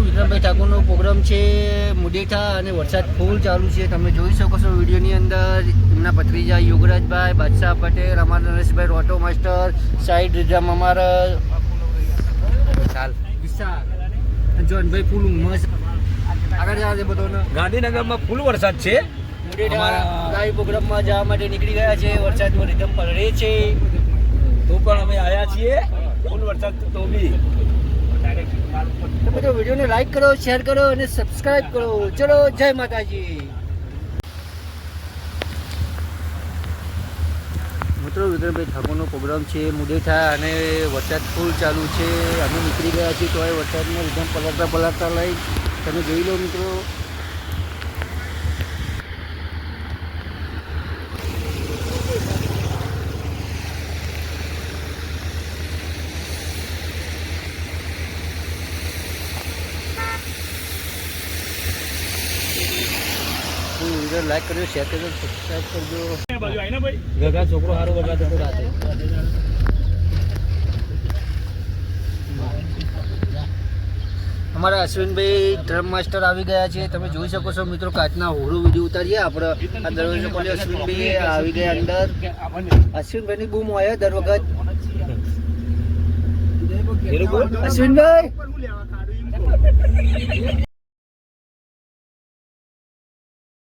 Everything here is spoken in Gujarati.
વીરેન્દ્રભાઈ ઠાકોરનો પ્રોગ્રામ છે મુડેઠા અને વરસાદ ફૂલ ચાલુ છે. તમે જોઈ શકો છો વિડીયોની અંદર એમના ભત્રીજા યોગરાજભાઈ બાદશાહ પટેલ અમારા નરેશભાઈ રોટો માસ્ટર સાઈડ રીજા અમારા ચાલ. વિશાલ જોનભાઈ ફૂલ મસ્ત આગળ જવા દે બધાને. ગાંધીનગરમાં ફૂલ વરસાદ છે? અમારા- પ્રોગ્રામમાં જવા માટે નીકળી ગયા છે. વરસાદમાં રીધમ પડે છે. તો પણ અમે આવ્યા છીએ. ફૂલ વરસાદ તો બી. મિત્રો વિડીયોને લાઈક કરો શેર કરો અને સબસ્ક્રાઈબ કરો. ચલો, જય માતાજી. મિત્રો વિક્રમભાઈ ઠાકોરનો પ્રોગ્રામ છે, મુદેઠા અને વરસાદ ફૂલ ચાલુ છે. અમે નીકળી ગયા છીએ તો એ વરસાદમાં એકદમ પલટતા પલટતા લઈ. તમે જોઈ લો મિત્રો વીડિયો લાઈક કરજો શેર કરજો સબસ્ક્રાઇબ કરજો. ગગા છોકરો સારો વગાડતો હતો રાતે અમારા અશ્વિનભાઈ ડ્રમ માસ્ટર આવી ગયા છે. તમે જોઈ શકો છો મિત્રો કાચના હોરું વીડિયો ઉતારીએ. આપણે આ દરવાજો ખોલ્યો અશ્વિનભાઈ આવી ગયા અંદર. અશ્વિનભાઈની બૂમ હોય દર વખત. અશ્વિનભાઈ?